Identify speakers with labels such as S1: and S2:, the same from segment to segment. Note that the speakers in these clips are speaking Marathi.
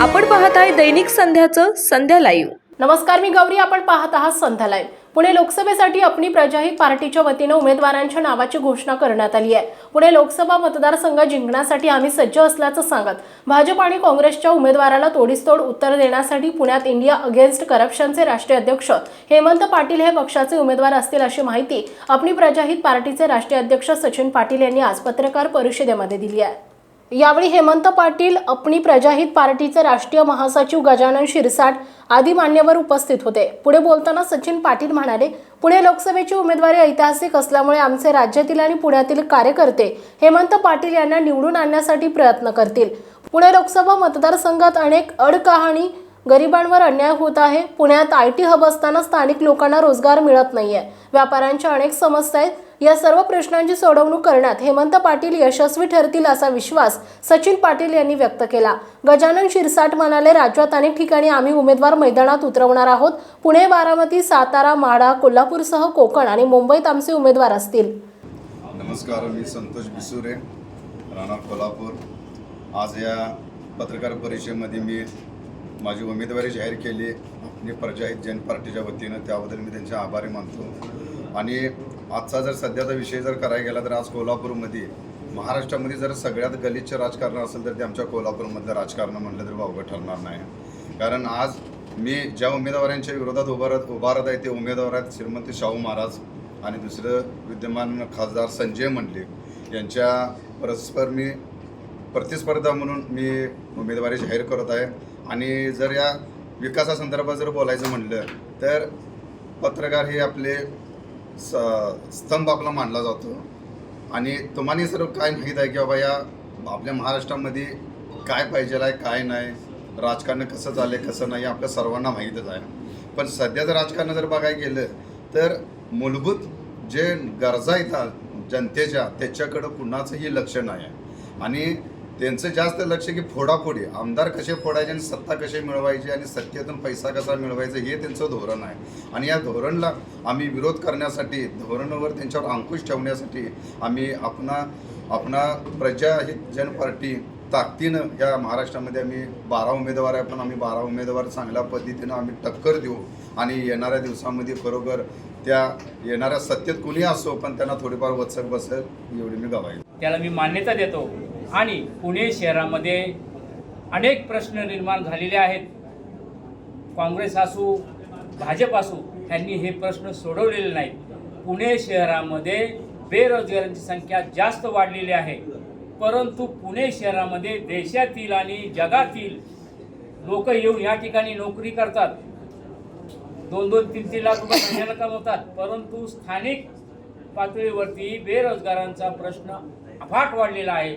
S1: आपण पाहताय दैनिक संध्याचं संध्या लाईव्ह
S2: नमस्कार मी गौरी. आपण पाहत आहात संध्या लाईव्ह पुणे लोकसभेसाठी अपनी प्रजाहित पार्टीच्या वतीनं उमेदवारांच्या नावाची घोषणा करण्यात आली आहे. पुणे लोकसभा मतदारसंघ जिंकण्यासाठी आम्ही सज्ज असल्याचं सांगत भाजप आणि काँग्रेसच्या उमेदवाराला तोडीसतोड उत्तर देण्यासाठी पुण्यात इंडिया अगेन्स्ट करप्शनचे राष्ट्रीय अध्यक्ष हेमंत पाटील हे पक्षाचे उमेदवार असतील अशी माहिती अपनी प्रजाहित पार्टीचे राष्ट्रीय अध्यक्ष सचिन पाटील यांनी आज पत्रकार परिषदेमध्ये दिली आहे. यावेळी हेमंत पाटील अपनी प्रजाहित पार्टीचे राष्ट्रीय महासचिव गजानन शिरसाट आदी मान्यवर उपस्थित होते. पुढे बोलताना सचिन पाटील म्हणाले पुणे लोकसभेची उमेदवारी ऐतिहासिक असल्यामुळे आमचे राज्यातील आणि पुण्यातील कार्यकर्ते हेमंत पाटील यांना निवडून आणण्यासाठी प्रयत्न करतील. पुणे लोकसभा मतदारसंघात अनेक अडकहाणी गरिबांवर अन्याय होत आहे. पुण्यात आय टी हब असताना स्थानिक लोकांना रोजगार मिळत नाहीये. व्यापाऱ्यांच्या अनेक समस्या आहेत. या सर्व प्रश्नांची सोडवणूक करण्यात हेमंत पाटील यशस्वी ठरतील असा विश्वास सचिन पाटील यांनी व्यक्त केला. गजानन शिरसाट म्हणाले राज्यात अनेक ठिकाणी आम्ही उमेदवार मैदानात उतरवणार आहोत. पुणे बारामती सातारा माढा कोल्हापूरसह कोकण आणि मुंबईत आमचे उमेदवार असतील.
S3: नमस्कार मी संतोष बिसुरे राहणार कोल्हापूर. आज या पत्रकार परिषदेमध्ये मी माझी उमेदवारी जाहीर केली. मी प्रजाहित जन पार्टीच्या वतीनं त्याबद्दल मी त्यांचे आभारी मानतो. आणि आजचा जर सध्याचा विषय जर करायला गेला तर आज कोल्हापूरमध्ये महाराष्ट्रामध्ये जर सगळ्यात गलिच्छ राजकारण असेल तर ते आमच्या कोल्हापूरमधलं राजकारण म्हटलं तर वावगं ठरणार नाही. कारण आज मी ज्या उमेदवारांच्या विरोधात उभारत उभारत आहे ते उमेदवार आहेत श्रीमंत शाहू महाराज आणि दुसरं विद्यमान खासदार संजय मंडलिक. यांच्या परस्पर मी प्रतिस्पर्धा म्हणून मी उमेदवारी जाहीर करत आहे. आणि जर या विकासासंदर्भात जर बोलायचं म्हटलं तर पत्रकार हे आपले स स्तंभ आपला मानला जातो. आणि तुम्हाला सर्व काय माहीत आहे की बाबा या आपल्या महाराष्ट्रामध्ये काय पाहिजे आहे काय नाही? राजकारण कसं झालं आहे कसं नाही आपल्या सर्वांना माहीतच आहे. पण सध्याचं राजकारण जर बघायला गेलं तर मूलभूत जे गरजा येतात जनतेच्या त्याच्याकडं कुणाचंही लक्ष नाही आहे. आणि त्यांचं जास्त लक्ष की फोडाफोडी. आमदार कसे फोडायचे आणि सत्ता कशी मिळवायची आणि सत्तेतून पैसा कसा मिळवायचा हे त्यांचं धोरण आहे. आणि या धोरणला आम्ही विरोध करण्यासाठी धोरणावर त्यांच्यावर अंकुश ठेवण्यासाठी आम्ही आपणा आपणा प्रजा जन पार्टी ताकदीनं या महाराष्ट्रामध्ये आम्ही बारा उमेदवार आहे. पण आम्ही बारा उमेदवार चांगल्या पद्धतीनं आम्ही टक्कर देऊ. आणि येणाऱ्या दिवसामध्ये खरोखर त्या येणाऱ्या सत्तेत कुणी असो पण त्यांना थोडीफार वचक बसेल एवढी मी गवाई
S4: त्याला मी मान्यता देतो. आणि पुणे शहरामध्ये अनेक प्रश्न निर्माण झालेले आहेत. काँग्रेस असू भाजप असू यांनी हे प्रश्न सोडवलेले नाहीत. पुणे शहरामध्ये बेरोजगारांची संख्या जास्त वाढलेली आहे. परंतु पुणे शहरामध्ये देशातील आणि जगातील लोक येऊन या ठिकाणी नोकरी करतात. दोन दोन तीन तीन लाख रुपये महिन्याला कमवतात. परंतु स्थानिक पातळीवरती बेरोजगारांचा प्रश्न अफाट वाढलेला आहे.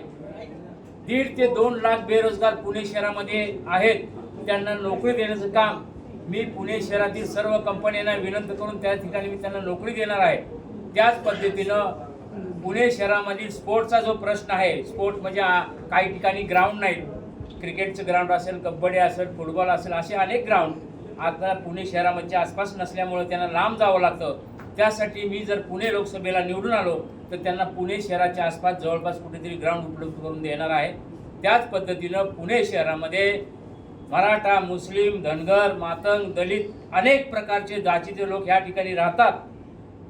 S4: दीड ते दोन लाख बेरोजगार पुणे शहरामध्ये आहेत. त्यांना नोकरी देण्याचं काम मी पुणे शहरातील सर्व कंपन्यांना विनंती करून त्या ठिकाणी मी त्यांना नोकरी देणार आहे. त्याच पद्धतीनं पुणे शहरामधील स्पोर्टचा जो प्रश्न आहे स्पोर्ट म्हणजे आ- काही ठिकाणी ग्राउंड नाहीत. क्रिकेटचं ग्राउंड असेल कबड्डी असेल फुटबॉल असेल असे अनेक ग्राउंड आता पुणे शहरामध्ये आसपास नसल्यामुळे त्यांना लांब जावं लागतं. त्यासाठी मी जर पुणे लोकसभेला निवडून आलो तर त्यांना पुणे शहराच्या आसपास जवळपास कुठेतरी ग्राउंड उपलब्ध करून देणार आहे. त्याच पद्धतीनं पुणे शहरामध्ये मराठा मुस्लिम धनगर मातंग दलित अनेक प्रकारचे जातीचे लोक या ठिकाणी राहतात.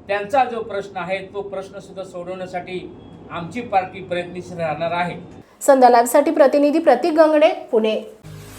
S4: त्यांचा जो प्रश्न आहे तो प्रश्न सुद्धा सोडवण्यासाठी आमची पार्टी प्रयत्नशील राहणार आहे.
S2: संध्या लाईव्हसाठी प्रतिनिधी प्रतीक गंगडे पुणे.